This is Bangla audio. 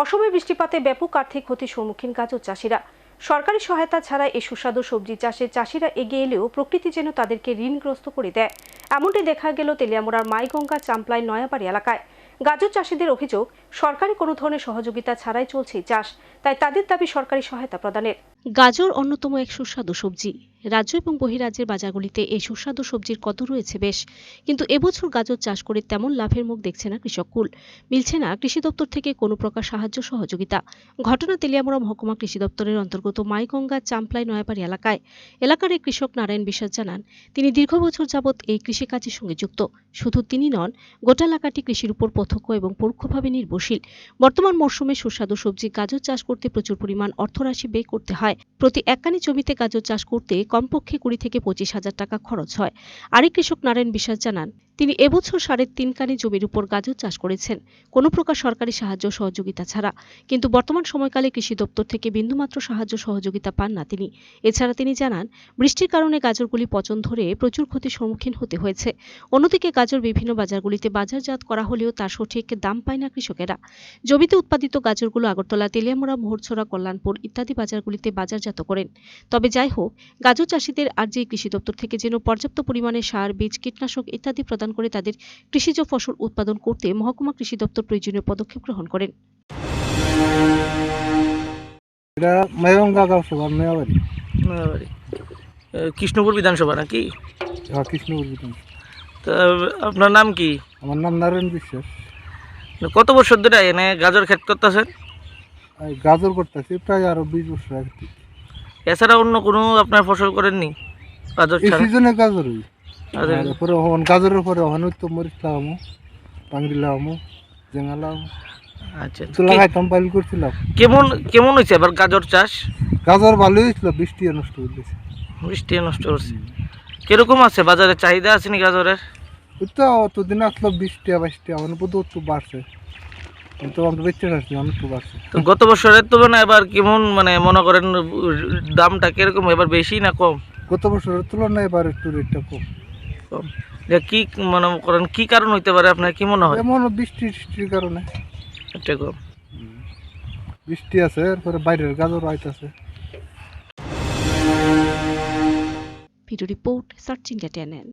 অসময়ে বৃষ্টিপাতে ব্যাপক আর্থিক ক্ষতির সম্মুখীন গাজর চাষিরা। সরকারি সহায়তা ছাড়া এই সুস্বাদু সবজি চাষে চাষিরা এগিয়ে এলেও প্রকৃতি যেন তাদেরকে ঋণগ্রস্ত করে দেয়। এমনটি দেখা গেল তেলিয়ামুড়ার মাইগঙ্গা চাম্পলাই নয়াবাড়ি এলাকায়। গাজর চাষিদের অভিযোগ, সরকারি কোনো ধরনের সহযোগিতা ছাড়াই চলছে চাষ, তাই তাদের দাবি সরকারি সহায়তা প্রদানের। গাজর অন্যতম এক সুস্বাদু সবজি। রাজ্য এবং বহিরাজ্যের বাজারগুলিতে এই সুস্বাদু সবজির কত রয়েছে বেশ। কিন্তু এবছর গাজর চাষ করে তেমন লাভের মুখ দেখছে না কৃষককুল মিলছে না কৃষি দপ্তর থেকে কোনো প্রকার সাহায্য সহযোগিতা। ঘটনা তেলিয়ামুড়া মহকুমা কৃষি দপ্তরের অন্তর্গত মাইগঙ্গা চাম্পলাই নয়াপাড়ি এলাকায়। এলাকার এক কৃষক নারায়ণ বিশ্বাস জানান, তিনি দীর্ঘ বছর যাবৎ এই কৃষিকাজের সঙ্গে যুক্ত। শুধু তিনি নন, গোটা এলাকাটি কৃষির উপর প্রত্যক্ষ এবং পরোক্ষভাবে নির্ভরশীল। বর্তমান মরশুমে সুস্বাদু সবজি গাজর চাষ করতে প্রচুর পরিমাণ অর্থরাশি ব্যয় করতে হয়। প্রতি এককানি জমিতে গাজর চাষ করতে কমপক্ষে কুড়ি থেকে পঁচিশ হাজার টাকা খরচ হয়। আরেক কৃষক নারায়ণ বিশ্বাস জানান তিনি এবছর সাড়ে তিন কানি জমির উপর গাজর চাষ করেছেন। কোনো প্রকার সরকারি সাহায্য সহযোগিতা ছাড়া। কিন্তু বর্তমান সময়কালে কৃষি দপ্তর থেকে বিন্দুমাত্র সাহায্য সহযোগিতা পান না তিনি। এছাড়া তিনি জানান, বৃষ্টির কারণে গাজরগুলি পচন ধরে প্রচুর ক্ষতির সম্মুখীন হতে হয়েছে। অন্যদিকে গাজর বিভিন্ন বাজারগুলিতে বাজারজাত করা হলেও তার সঠিক দাম পায় না কৃষকেরা। জমিতে উৎপাদিত গাজরগুলো আগরতলা, তেলিয়ামুড়া, মোহরছড়া, কল্যাণপুর ইত্যাদি বাজারগুলিতে বাজারজাত করেন। তবে যাই হোক, গাজর চাষিদের আর যে কৃষি দপ্তর থেকে যেন পর্যাপ্ত পরিমাণে সার, বীজ, কীটনাশক ইত্যাদি প্রদান করে তাদের কৃষিজ ফসল উৎপাদন করতে মহকুমা কৃষি দপ্তর প্রয়োজনীয় পদক্ষেপ গ্রহণ করেন। এটা মেয়াবাড়ি। কৃষ্ণপুর বিধানসভা নাকি? কৃষ্ণপুর বিধান তা আপনার নাম কি? আমার নাম নারায়ণ বিশ্বাস। কত বছর ধরে এনে গাজর ক্ষেত করতেছেন? গাজর করতেছি প্রায় আরও বিশ বছর আগে। এছাড়া অন্য কোনো আপনার ফসল করেননি? গাজর ছাড়া? সিজনে গাজরই। গাজর- আচ্ছা পাইল করছিলাম। কেমন কেমন হয়েছে এবার গাজর চাষ? গাজর হয়েছিল বৃষ্টি নষ্ট বৃষ্টি নষ্ট করছে। কীরকম আছে বাজারে চাহিদা আছে নি গাজরের? তো অতদিন আসলো বৃষ্টি বাইশটি এখন বোধ একটু বাড়ছে। আমরা আসছি অনেক বাড়ছে। তো গত বছরের তুলনায় এবার কেমন মানে মনে করেন দামটা কীরকম এবার বেশি না কম? গত বছরের তুলনায় এবার একটু রেটটা কম। কম যে কি মনে করেন কি কারণ হইতে পারে? আপনার কি মনে হয়? এমন বৃষ্টি বৃষ্টির কারণে। এটা কম বৃষ্টি আছে এরপরে বাইরের গাজর আইতাছে। Video report searching এটেনেন